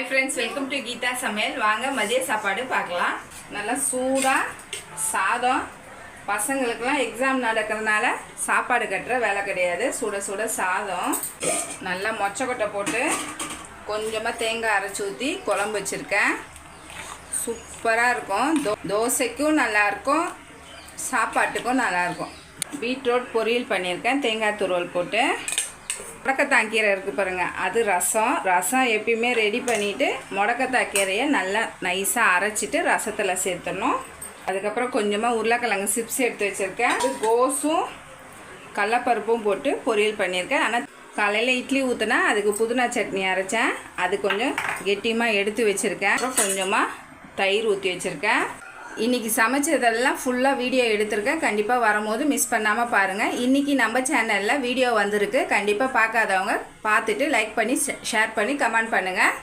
Hi friends welcome to Geetha சமையல் வாங்க மதிய சாப்பாடு பார்க்கலாம். நல்லா சூடாக சாதம். பசங்களுக்கெல்லாம் எக்ஸாம் நடக்கிறதுனால சாப்பாடு கட்டுற வேலை கிடையாது. சுட சுட சாதம். நல்லா மொச்சக்கொட்டை போட்டு கொஞ்சமாக தேங்காய் அரைச்சி ஊற்றி குழம்பு வச்சுருக்கேன். சூப்பராக இருக்கும். தோ தோசைக்கும் நல்லாயிருக்கும் சாப்பாட்டுக்கும் நல்லாயிருக்கும் பீட்ரூட் பொரியல் பண்ணியிருக்கேன். தேங்காய் துருவல் போட்டு. முடக்கத்தான் கீரை இருக்குது பாருங்கள் அது ரசம். ரசம் எப்பயுமே ரெடி பண்ணிவிட்டு முடக்கத்தா கீரையை நல்லா நைஸாக அரைச்சிட்டு ரசத்தில் சேர்த்துடணும். அதுக்கப்புறம் கொஞ்சமாக உருளைக்கிழங்கு சிப்ஸ் எடுத்து வச்சுருக்கேன். அது கோஸும் கடலப்பருப்பும் போட்டு பொரியல் பண்ணியிருக்கேன். ஆனால் காலையில் இட்லி ஊற்றினா அதுக்கு புதினா சட்னி அரைச்சேன். அது கொஞ்சம் கெட்டியமாக எடுத்து வச்சுருக்கேன். அப்புறம் கொஞ்சமாக தயிர் ஊற்றி வச்சுருக்கேன். இன்றைக்கி சமைச்சதெல்லாம் ஃபுல்லாக வீடியோ எடுத்திருக்கேன். கண்டிப்பாக வரும்போது மிஸ் பண்ணாமல் பாருங்கள் இன்றைக்கி நம்ம சேனலில் வீடியோ வந்திருக்கு. கண்டிப்பாக பார்க்காதவங்க பார்த்துட்டு லைக் பண்ணி ஷேர் பண்ணி கமெண்ட் பண்ணுங்கள்